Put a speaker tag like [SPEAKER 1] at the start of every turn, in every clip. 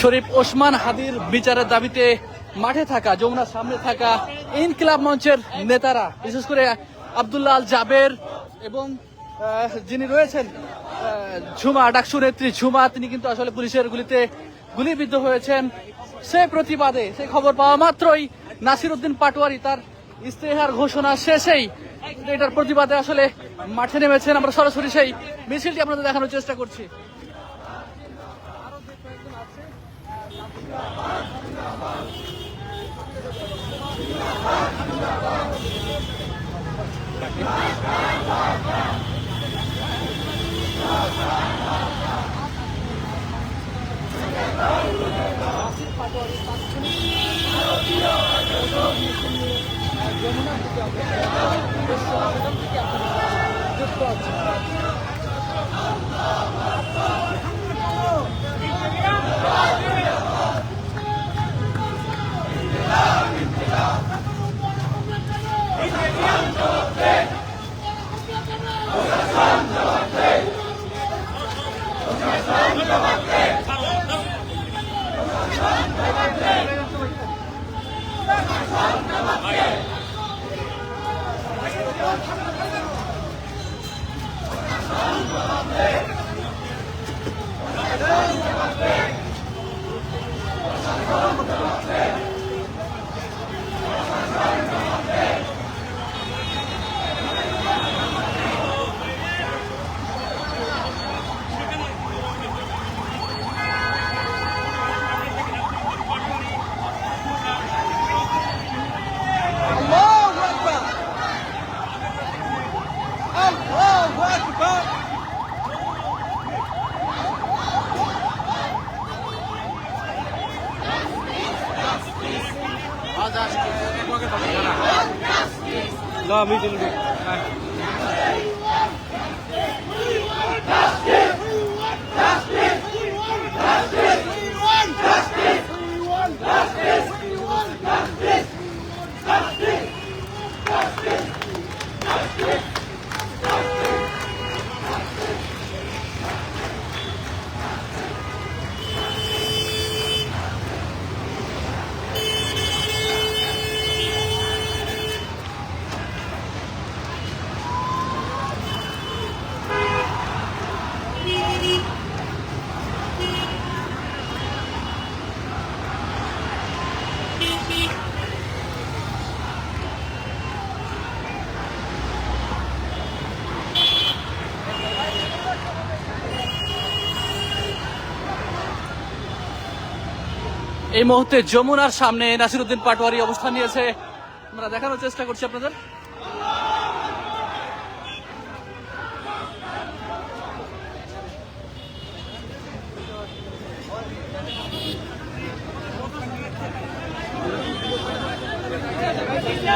[SPEAKER 1] শরীফ ওসমান হাদির বিচারের দাবিতে মাঠে থাকা, যমুনার সামনে থাকা ইনকিলাব মঞ্চের নেতারা, বিশেষ করে আব্দুল্লাহ জাবের এবং যিনি রয়েছেন ঝুমা, ডাকসু নেত্রী ঝুমা, তিনি কিন্তু আসলে পুলিশের গুলিতে গুলিবিদ্ধ হয়েছেন। সে প্রতিবাদে, সে খবর পাওয়া মাত্রই নাসির উদ্দিন পাটোয়ারি তার ইস্তেহার ঘোষণা শেষেই এটার প্রতিবাদে আসলে মাঠে নেমেছেন। আমরা সরাসরি সেই মিছিলটি আপনাদের দেখানোর চেষ্টা করছি।
[SPEAKER 2] যমুনা থেকে যুক্ত আছে Hey!
[SPEAKER 3] لا মিছিল
[SPEAKER 1] এই মুহূর্তে যমুনার সামনে নাসিরুদ্দিন পাটোয়ারি অবস্থান নিয়েছে। আমরা দেখানোর চেষ্টা করছি আপনাদের।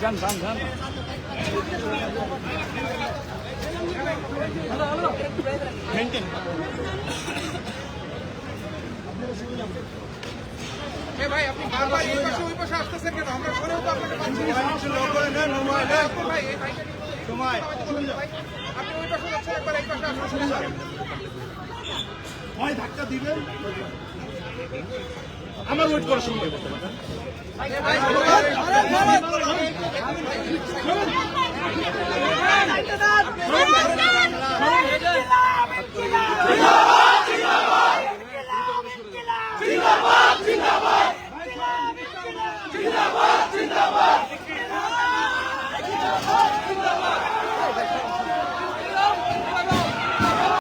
[SPEAKER 3] যান যান যান
[SPEAKER 2] ভাই আপনি বারবার এই পাশে ওই পাশে আসতেছেন কেন? আমরা ঘরেও তো আপনাকে পাচ্ছি না। ভাই এই ভাইটা সময়। আপনি ওই পাশে যাচ্ছেন একবার এই পাশে
[SPEAKER 4] হয় ধাক্কা দিবেন। আমার ওয়েট করার সময় নেই